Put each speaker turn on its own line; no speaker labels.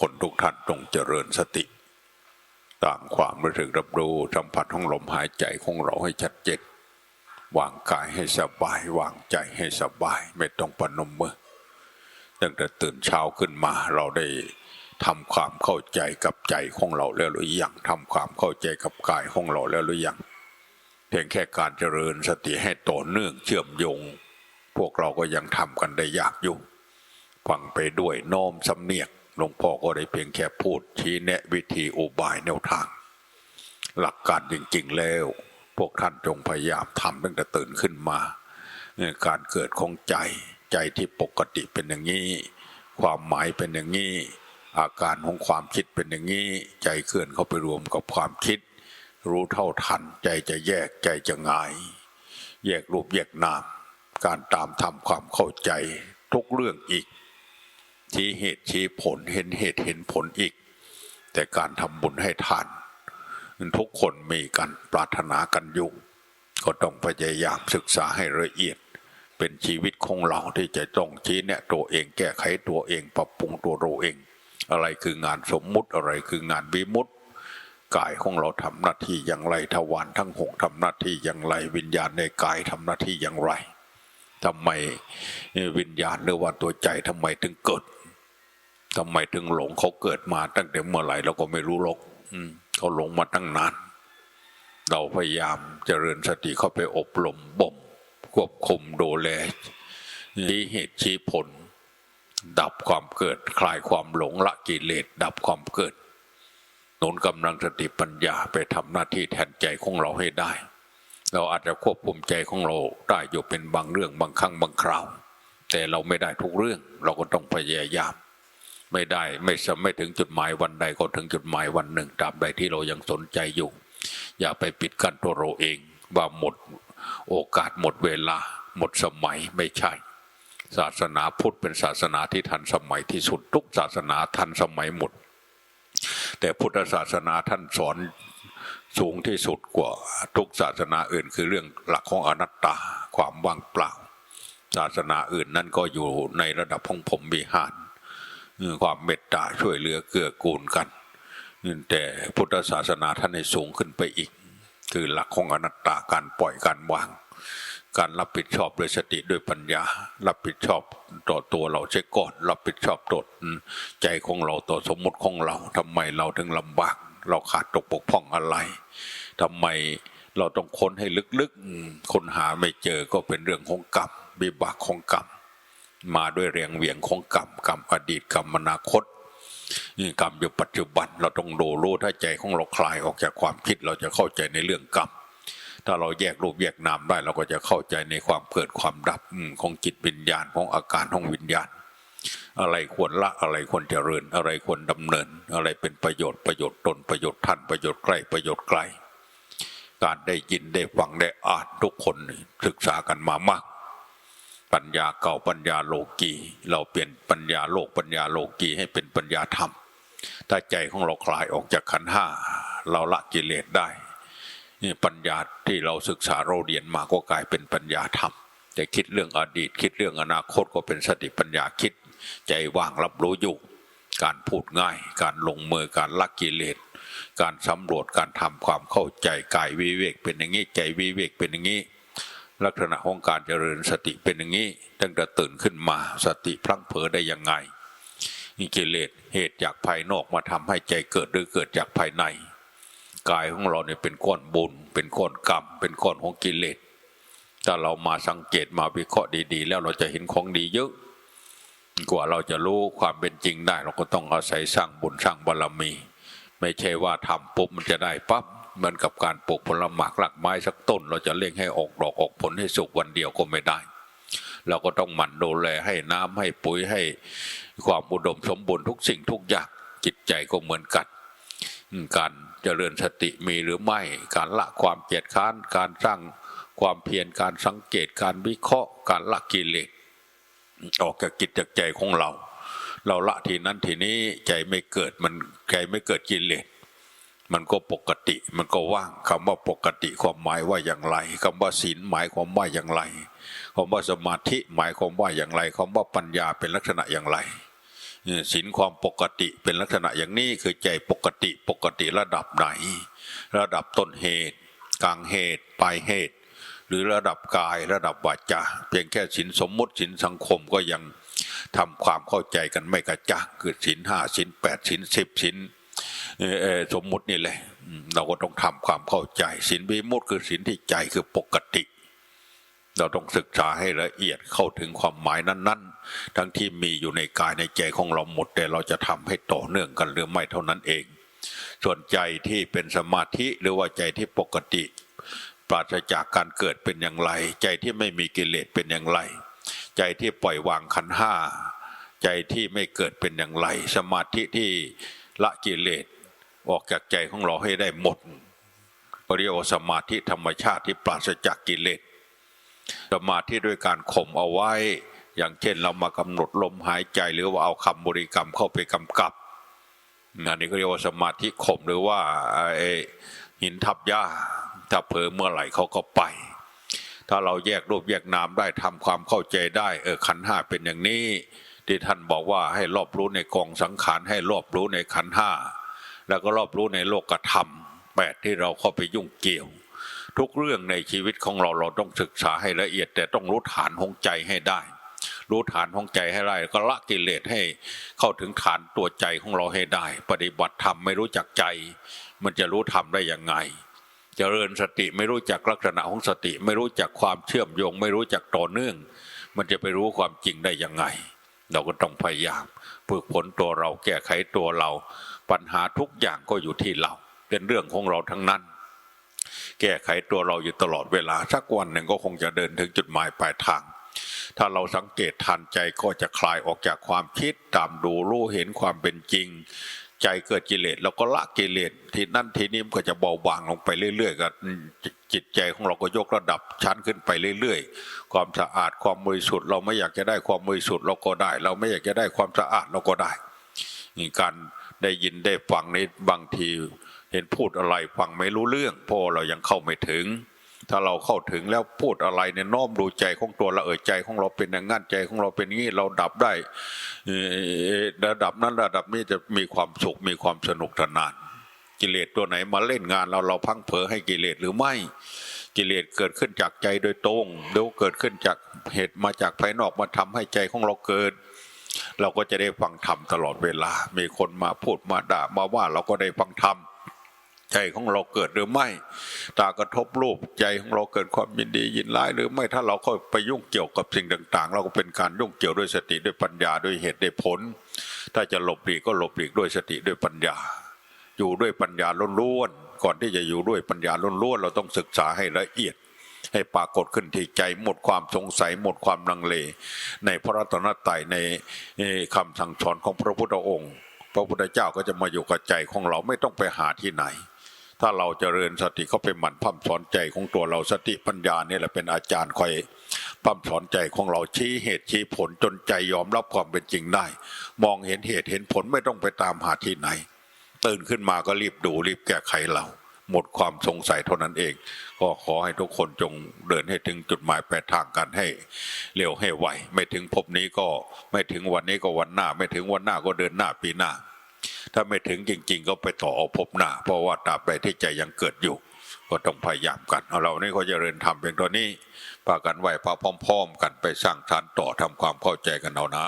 คนทุกท่านจงเจริญสติ ตามความรู้สึกรับรู้สัมผัสของลมหายใจของเราให้ชัดเจนวางกายให้สบายวางใจให้สบาย ไม่ต้องปนมมือตั้งแต่ตื่นเช้าขึ้นมาเราได้ทำความเข้าใจกับใจของเราแล้วหรือยังทำความเข้าใจกับกายของเราแล้วหรือยังเพียงแค่การเจริญสติให้ต่อเนื่องเชื่อมโยง พวกเราก็ยังทำกันได้ยากอยู่ฟังไปด้วยโน้อมสำเนียก หลวงพ่อก็ได้เพียงแค่พูดชี้แนะวิธีอุบายแนวทาง หลักการจริง ๆ แล้ว พวกท่านจงพยายามทำตั้งแต่ตื่นขึ้นมาการเกิดของใจใจที่ปกติเป็นอย่างนี้ ความหมายเป็นอย่างนี้ อาการของความคิดเป็นอย่างนี้ ใจเคลื่อนเข้าไปรวมกับความคิด รู้เท่าทัน ใจจะแยกใจจะงาย แยกรูปแยกนาม การตามทำความเข้าใจทุกเรื่องอีก ชี้เหตุชี้ผลเห็นเหตุเห็นผลอีก แต่การทำบุญให้ทาน ทุกคนมีกันปรารถนากันอยู่ก็ต้องพยายามศึกษาให้ละเอียด เป็นชีวิตของเราที่จะต้องชี้แนะตัวเองแก้ไขตัวเองปรับปรุงตัวเราเอง อะไรคืองานสมมุติอะไรคืองานวิมุตติกายของเราทำหน้าที่อย่างไรทวารทั้งหกทำหน้าที่อย่างไร วิญญาณในกายทำหน้าที่อย่างไรทำไมวิญญาณหรือว่าตัวใจทำไมถึงเกิด ทำไมถึงหลงเขาเกิดมาตั้งแต่เมื่อไหร่เราก็ไม่รู้หรอกเขาหลงมาตั้งนานเราพยายามเจริญสติเข้าไปอบรมบ่มควบคุมดูแลชี้เหตุชี้ผล ดับความเกิดคลายความหลงละกิเลสดับความเกิดหนุนกำลังสติปัญญาไปทำหน้าที่แทนใจของเราให้ได้ เราอาจจะควบคุมใจของเราได้อยู่เป็นบางเรื่องบางครั้งบางคราว แต่เราไม่ได้ทุกเรื่องเราก็ต้องพยายาม ไม่ได้ไม่สไม่ถึงจุดหมายวันใดก็ถึงจุดหมายวันหนึ่งตราบใดที่เรายังสนใจอยู่ อย่าไปปิดกั้นตัวเราเองว่าหมดโอกาสหมดเวลา หมดสมัยไม่ใช่ ศาสนาพุทธเป็นศาสนาที่ทันสมัยที่สุดทุกศาสนาทันสมัยหมด แต่พุทธศาสนาท่านสอนสูงที่สุดกว่าทุกศาสนาอื่น คือเรื่องหลักของอนัตตาความว่างเปล่า ศาสนาอื่นนั่นก็อยู่ในระดับของผมวิหาร ความเมตตาช่วยเหลือเกื้อกูลกันแต่พุทธศาสนาท่านให้สูงขึ้นไปอีก คือหลักของอนัตตาการปล่อยการวาง การรับผิดชอบด้วยสติด้วยปัญญา รับผิดชอบต่อตัวเราใช่ก่อนรับผิดชอบต่อใจของเราต่อสมมติของเราทำไมเราถึงลำบาก เราขาดตกบกพร่องอะไรทำไมเราต้องค้นให้ลึกๆค้นหาไม่เจอก็เป็นเรื่องของกรรมบิบากของกรรม มาด้วยเรียงเหวี่ยงของกรรมกรรมอดีตกรรมอนาคตนี่กรรมอยู่ปัจจุบันเราต้องดูรู้ถ้าใจของเราคลายออกจากความคิดเราจะเข้าใจในเรื่องกรรมถ้าเราแยกรูปแยกนามได้เราก็จะเข้าใจในความเกิดความดับของจิตวิญญาณของอาการของวิญญาณ อะไรควรละอะไรควรเจริญ อะไรควรดำเนิน อะไรเป็นประโยชน์ประโยชน์ตนประโยชน์ท่านประโยชน์ใกล้ประโยชน์ไกล การได้ยินได้ฟังได้อ่านทุกคนศึกษากันมามาก ปัญญาเก่าปัญญาโลกีเราเปลี่ยนปัญญาโลกปัญญาโลกีให้เป็นปัญญาธรรม ถ้าใจของเราคลายออกจากขันห้าเราละกิเลสได้นี่ปัญญาที่เราศึกษาเราเรียนมาก็กลายเป็นปัญญาธรรม แต่คิดเรื่องอดีต คิดเรื่องอนาคตก็เป็นสติปัญญาคิด ใจว่างรับรู้อยู่ การพูดง่าย การลงมือการละกิเลส การสำรวจการทำความเข้าใจกายวิเวกเป็นอย่างนี้ใจวิเวกเป็นอย่างนี้ ลักษณะของการเจริญสติเป็นอย่างนี้ ตั้งแต่ตื่นขึ้นมาสติพลังเผลอได้ยังไงนี่กิเลสเหตุจากภายนอกมาทำให้ใจเกิดหรือเกิดจากภายใน กายของเราเนี่ยเป็นก้อนบุญ เป็นก้อนกรรม เป็นก้อนของกิเลสถ้าเรามาสังเกตมาวิเคราะห์ดีๆ แล้วเราจะเห็นของดีเยอะกว่าเราจะรู้ความเป็นจริงได้ เราก็ต้องอาศัยสร้างบุญสร้างบารมี ไม่ใช่ว่าทำปุ๊บมันจะได้ปั๊บ เหมือนกับการปลูกผลไม้หลักไม้สักต้น เราจะเล่งให้ออกดอกออกผลให้สุกวันเดียวก็ไม่ได้ เราก็ต้องหมั่นดูแลให้น้ำให้ปุ๋ยให้ความอุดมสมบูรณ์ทุกสิ่งทุกอย่างจิตใจก็เหมือนกันการเจริญสติมีหรือไม่ การละความเกียดค้าน การสร้างความเพียรการสังเกตการวิเคราะห์ การละกิเลสออกจากกิจจากใจของเรา เราละทีนั้นทีนี้ใจไม่เกิดมันใจไม่เกิดกิเลส มันก็ปกติ มันก็ว่างคำว่าปกติความหมายว่าอย่างไรคำว่าศีลหมายความว่าอย่างไรคำว่าสมาธิหมายความว่าอย่างไรคำว่าปัญญาเป็นลักษณะอย่างไรศีลความปกติเป็นลักษณะอย่างนี้คือใจปกติปกติระดับไหน ระดับต้นเหตุ กลางเหตุปลายเหตุ หรือระดับกายระดับวาจาเพียงแค่ศีลสมมุติศีลสังคมก็ยังทำความเข้าใจกันไม่กระจ่างคือศีลห้าศีลแปดศีลสิบศีล สมมุตินี่แหละเราก็ต้องทำความเข้าใจศีลวิมุตติคือศีลที่ใจคือปกติ เราต้องศึกษาให้ละเอียดเข้าถึงความหมายนั้น ๆ ทั้งที่มีอยู่ในกายในใจของเราหมด แต่เราจะทำให้ต่อเนื่องกันหรือไม่เท่านั้นเอง ส่วนใจที่เป็นสมาธิหรือว่าใจที่ปกติ ปราศจากการเกิดเป็นอย่างไร ใจที่ไม่มีกิเลสเป็นอย่างไร ใจที่ปล่อยวางขันห้าใจที่ไม่เกิดเป็นอย่างไร สมาธิที่ละกิเลส ออกจากใจของเราให้ได้หมดเรียกว่าสมาธิธรรมชาติที่ปราศจากกิเลสสมาธิด้วยการข่มเอาไว้ อย่างเช่นเรามากำหนดลมหายใจหรือว่าเอาคำบริกรรมเข้าไปกำกับอันนี้ก็เรียกว่าสมาธิข่มหรือว่าหินทับหญ้าถ้าเผลอเมื่อไหร่เขาก็ไป ถ้าเราแยกรูปแยกนามได้ทำความเข้าใจได้เออขันห้าเป็นอย่างนี้ ที่ท่านบอกว่าให้รอบรู้ในกองสังขารให้รอบรู้ในขันห้า แล้วก็รอบรู้ในโลกธรรมแปดที่เราเข้าไปยุ่งเกี่ยว ทุกเรื่องในชีวิตของเราเราต้องศึกษาให้ละเอียด แต่ต้องรู้ฐานของใจให้ได้ รู้ฐานของใจให้ได้ก็ละกิเลสให้เข้าถึงฐานตัวใจของเราให้ได้ ปฏิบัติธรรมไม่รู้จักใจ มันจะรู้ธรรมได้ยังไงเจริญสติไม่รู้จักลักษณะของสติ ไม่รู้จักความเชื่อมโยง ไม่รู้จักต่อเนื่อง มันจะไปรู้ความจริงได้ยังไง เราก็ต้องพยายามฝึกฝนตัวเราแก้ไขตัวเรา ปัญหาทุกอย่างก็อยู่ที่เรา เป็นเรื่องของเราทั้งนั้น แก้ไขตัวเราอยู่ตลอดเวลาสักวันหนึ่งก็คงจะเดินถึงจุดหมายปลายทาง ถ้าเราสังเกตทันใจก็จะคลายออกจากความคิดตามดูรู้เห็นความเป็นจริง ใจเกิดกิเลสเราก็ละกิเลสทีนั่นทีนี้มันก็จะเบาบางลงไปเรื่อยๆก็จิตใจของเราก็ยกระดับชั้นขึ้นไปเรื่อยๆ ความสะอาดความบริสุทธิ์เราไม่อยากจะได้ความบริสุทธิ์เราก็ได้ เราไม่อยากจะได้ความสะอาดเราก็ได้นี่การ ได้ยินได้ฟังในบางที เห็นพูดอะไรฟังไม่รู้เรื่องเพราะเรายังเข้าไม่ถึง ถ้าเราเข้าถึงแล้วพูดอะไรเนี่ยน้อมดูใจของตัวเราเออใจของเราเป็นอย่างนั้นใจของเราเป็นอย่างนี้เราดับได้ระดับนั้นระดับนี้จะมีความสุขมีความสนุกสนาน กิเลสตัวไหนมาเล่นงานเราเราพังเผลอให้กิเลสหรือไม่กิเลสเกิดขึ้นจากใจโดยตรงเดี๋ยวเกิดขึ้นจากเหตุมาจากภายนอกมาทำให้ใจของเราเกิด เราก็จะได้ฟังธรรมตลอดเวลา มีคนมาพูดมาด่ามาว่าเราก็ได้ฟังธรรมใจของเราเกิดหรือไม่ ตากระทบรูปใจของเราเกิดความยินดียินร้ายหรือไม่ถ้าเราก็ไปยุ่งเกี่ยวกับสิ่งต่าง ๆ เราก็เป็นการยุ่งเกี่ยวด้วยสติด้วยปัญญาด้วยเหตุด้วยผล ถ้าจะหลบหลีกก็หลบหลีกด้วยสติด้วยปัญญา อยู่ด้วยปัญญาล้วนๆก่อนที่จะอยู่ด้วยปัญญาล้วนๆเราต้องศึกษาให้ละเอียด ให้ปรากฏขึ้นที่ใจหมดความสงสัยหมดความลังเล ในพระรัตนตรัยในคำสั่งสอนของพระพุทธองค์ พระพุทธเจ้าก็จะมาอยู่กับใจของเราไม่ต้องไปหาที่ไหน ถ้าเราเจริญสติเขาไปหมั่นพัฒสอนใจของตัวเราสติปัญญาเนี่ยแหละเป็นอาจารย์คอยพัฒสอนใจของเราชี้เหตุชี้ผลจนใจยอมรับความเป็นจริงได้ มองเห็นเหตุเห็นผลไม่ต้องไปตามหาที่ไหน ตื่นขึ้นมาก็รีบดูรีบแก้ไขเรา หมดความสงสัยเท่านั้นเอง ก็ขอให้ทุกคนจงเดินให้ถึงจุดหมายปลายทางกันให้เร็วให้ไวไม่ถึงพบนี้ก็ไม่ถึงวันนี้ก็วันหน้า ไม่ถึงวันหน้าก็เดินหน้าปีหน้า ถ้าไม่ถึงจริง ๆ ก็ไปต่อเอาพบหน้า เพราะว่าตราบใดที่ใจยังเกิดอยู่ ก็ต้องพยายามกันเอาเรานี่ก็เจริญทำเป็นตัวนี้พากันไหวพาพร้อม ๆ กันไปสร้างฐานต่อทำความเข้าใจกันเอานะ